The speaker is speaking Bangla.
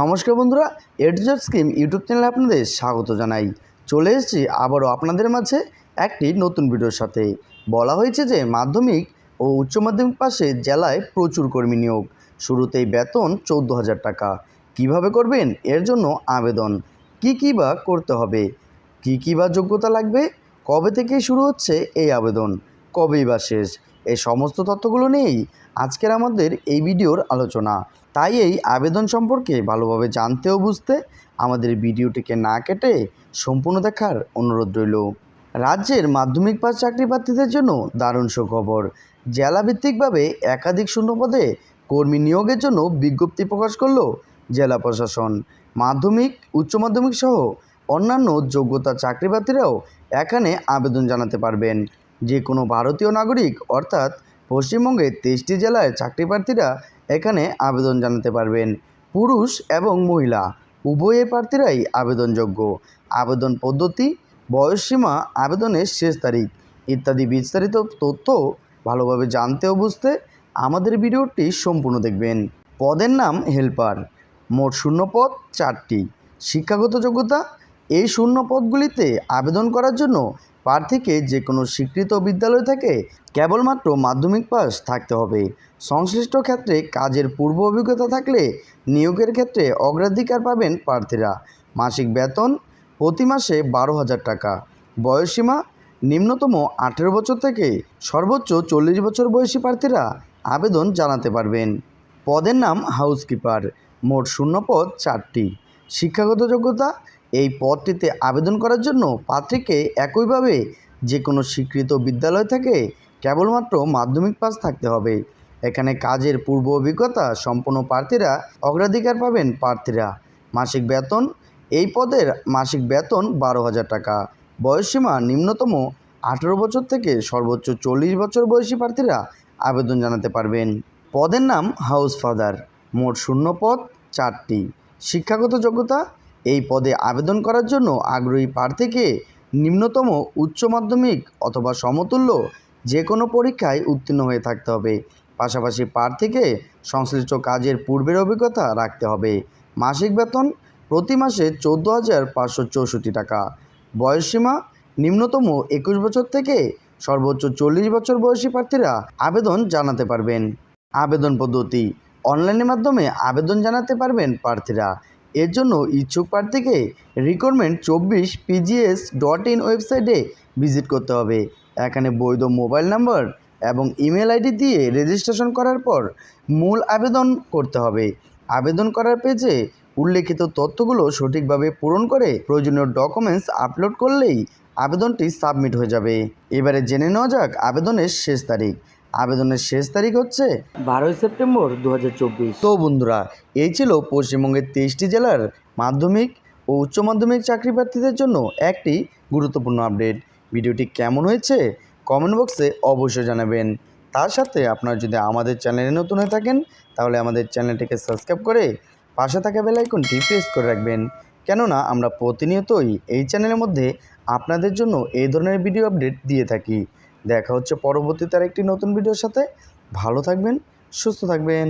নমস্কার বন্ধুরা এডুজার স্কিম ইউটিউব চ্যানেলে আপনাদের স্বাগত জানাই। চলে এসেছি আবারও আপনাদের মাঝে একটি নতুন ভিডিওর সাথে। বলা হয়েছে যে মাধ্যমিক ও উচ্চ মাধ্যমিক পাশে জেলায় প্রচুর কর্মী নিয়োগ। শুরুতেই বেতন চৌদ্দ হাজার টাকা। কীভাবে করবেন? এর জন্য আবেদন। কি কী বা করতে হবে? কী কী বা যোগ্যতা লাগবে? কবে থেকে শুরু হচ্ছে এই আবেদন? কবেই বা শেষ? এই সমস্ত তথ্যগুলো নিয়েই আজকের আমাদের এই ভিডিওর আলোচনা। তাই এই আবেদন সম্পর্কে ভালোভাবে জানতে ও বুঝতে আমাদের ভিডিওটিকে না কেটে সম্পূর্ণ দেখার অনুরোধ রইল। রাজ্যের মাধ্যমিক পাস চাকরি প্রার্থীদের জন্য দারুণ সুখবর। জেলাভিত্তিকভাবে একাধিক শূন্যপদে কর্মী নিয়োগের জন্য বিজ্ঞপ্তি প্রকাশ করল জেলা প্রশাসন। মাধ্যমিক, উচ্চ মাধ্যমিক সহ অন্যান্য যোগ্যতা চাকরি প্রার্থীরাও এখানে আবেদন জানাতে পারবেন। যে কোনো ভারতীয় নাগরিক, অর্থাৎ পশ্চিমবঙ্গের তেইশটি জেলায় চাকরি প্রার্থীরা এখানে আবেদন জানাতে পারবেন। পুরুষ এবং মহিলা, উভয় প্রার্থীরাই আবেদনযোগ্য। আবেদন পদ্ধতি বয়সসীমা আবেদনের শেষ তারিখ ইত্যাদি বিস্তারিত তথ্য ভালোভাবে জানতে ও বুঝতে আমাদের ভিডিওটি সম্পূর্ণ দেখবেন। পদের নাম হেল্পার। মোট শূন্য পদ চারটি। শিক্ষাগত যোগ্যতা, এই শূন্য পদগুলিতে আবেদন করার জন্য প্রার্থীকে যে কোনো স্বীকৃত বিদ্যালয় থেকে কেবলমাত্র মাধ্যমিক পাস থাকতে হবে। সংশ্লিষ্ট ক্ষেত্রে কাজের পূর্ব অভিজ্ঞতা থাকলে নিয়োগের ক্ষেত্রে অগ্রাধিকার পাবেন প্রার্থীরা। মাসিক বেতন প্রতি মাসে বারো হাজার টাকা। বয়সসীমা নিম্নতম আঠেরো বছর থেকে সর্বোচ্চ চল্লিশ বছর বয়সী প্রার্থীরা আবেদন জানাতে পারবেন। পদের নাম হাউসকিপার। মোট শূন্য পদ চারটি। শিক্ষাগত যোগ্যতা এই পদটিতে আবেদন করার জন্য পাত্রীকে একইভাবে যে কোনো স্বীকৃত বিদ্যালয় থেকে কেবলমাত্র মাধ্যমিক পাস থাকতে হবে। এখানে কাজের পূর্ব অভিজ্ঞতা সম্পন্ন প্রার্থীরা অগ্রাধিকার পাবেন প্রার্থীরা। মাসিক বেতন, এই পদের মাসিক বেতন বারো হাজার টাকা। বয়সসীমা নিম্নতম আঠেরো বছর থেকে সর্বোচ্চ চল্লিশ বছর বয়সী প্রার্থীরা আবেদন জানাতে পারবেন। পদের নাম হাউস ফাদার। মোট শূন্য পদ, চারটি। শিক্ষাগত যোগ্যতা এই পদে আবেদন করার জন্য আগ্রহী প্রার্থীকে নিম্নতম উচ্চ মাধ্যমিক অথবা সমতুল্য যে কোনো পরীক্ষায় উত্তীর্ণ হয়ে থাকতে হবে। পাশাপাশি প্রার্থীকে সংশ্লিষ্ট কাজের পূর্বের অভিজ্ঞতা রাখতে হবে। মাসিক বেতন প্রতি মাসে চোদ্দ হাজার পাঁচশো চৌষট্টি টাকা। বয়সসীমা নিম্নতম একুশ বছর থেকে সর্বোচ্চ চল্লিশ বছর বয়সী প্রার্থীরা আবেদন জানাতে পারবেন। আবেদন পদ্ধতি। অনলাইনের মাধ্যমে আবেদন জানাতে পারবেন প্রার্থীরা। এর জন্য ইচ্ছুক প্রার্থীকে রিক্রুটমেন্ট চব্বিশ পিজিএস ডট ইন ওয়েবসাইটে ভিজিট করতে হবে। এখানে বৈধ মোবাইল নাম্বার এবং ইমেল আইডি দিয়ে রেজিস্ট্রেশন করার পর মূল আবেদন করতে হবে। আবেদন করার পেজে উল্লেখিত তথ্যগুলো সঠিকভাবে পূরণ করে প্রয়োজনীয় ডকুমেন্টস আপলোড করলেই আবেদনটি সাবমিট হয়ে যাবে। এবারে জেনে নেওয়া যাক আবেদনের শেষ তারিখ। আবেদনের শেষ তারিখ হচ্ছে বারোই সেপ্টেম্বর দু হাজার চব্বিশ। তো বন্ধুরা এই ছিল পশ্চিমবঙ্গের তেইশটি জেলার মাধ্যমিক ও উচ্চ মাধ্যমিক চাকরি প্রার্থীদের জন্য একটি গুরুত্বপূর্ণ আপডেট। ভিডিওটি কেমন হয়েছে কমেন্ট বক্সে অবশ্যই জানাবেন। তার সাথে আপনারা যদি আমাদের চ্যানেলে নতুন হয়ে থাকেন তাহলে আমাদের চ্যানেলটিকে সাবস্ক্রাইব করে পাশে থাকা বেল আইকনটি প্রেস করে রাখবেন। কেননা আমরা প্রতিনিয়তই এই চ্যানেলের মধ্যে আপনাদের জন্য এই ধরনের ভিডিও আপডেট দিয়ে থাকি। দেখা হচ্ছে পরবর্তীতে আর একটি নতুন ভিডিওর সাথে। ভালো থাকবেন সুস্থ থাকবেন।